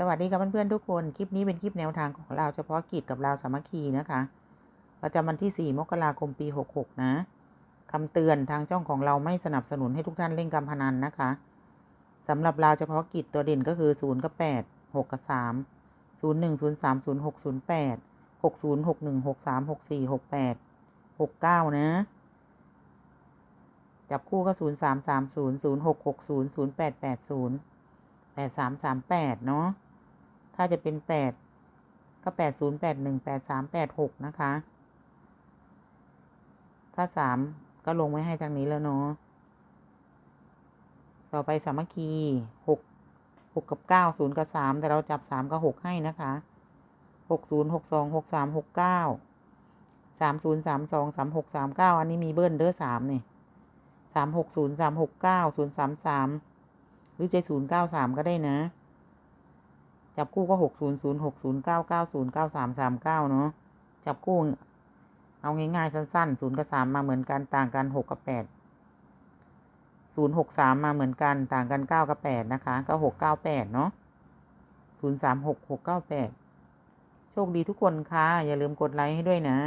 สวัสดีครับเพื่อนๆทุกคน คลิปนี้เป็นคลิปแนวทางของเราเฉพาะกิจกับเราวสามัคคีนะคะ ประจำวันที่ 4 มกราคมปี 66 นะคำเตือนทางช่องของเราไม่สนับสนุนให้ทุกท่านเล่นการพนันนะคะสำหรับเราวเฉพาะกิจตัวเด่นก็คือ 0 กับ 8 6 กับ 3 0 1 0 3 0 6 0 8 6 0 6 1 6 3 6 4 6 8 6 9 นะ จับคู่ก็ 0 3 3 0 0 6 6 0 0 8 8 0แปดสามสามแปดเนาะ ถ้าจะเป็นแปดก็แปดศูนย์แปดหนึ่งแปดสามแปดหกนะคะ ถ้าสามก็ลงไว้ให้ทางนี้แล้วเนาะ ต่อไปสามัคคีหกหกกับเก้าศูนย์กับสามแต่เราจับสามกับหกให้นะคะหกศูนย์หกสองหกสามหกเก้าสามศูนย์สามสองสามหกสามเก้าอันนี้มีเบิ้ลเด้อสามนี่สามหกศูนย์สามหกเก้าศูนย์สามสามหรือใจศูนย์เก้าสามก็ได้นะ จับคู่ก็หกศูนย์ศูนย์หกศูนย์เก้าเก้าศูนย์เก้าสามสามเก้าเนาะจับคู่เอาง่ายๆสั้นๆศูนย์กับสามมาเหมือนกันต่างกันหกกับแปดศูนย์หกสามมาเหมือนกันต่างกันเก้ากับแปดนะคะก็หกเก้าแปดเนาะศูนย์สามหกหกเก้าแปดโชคดีทุกคนค่ะ อย่าลืมกดไลค์ให้ด้วยนะ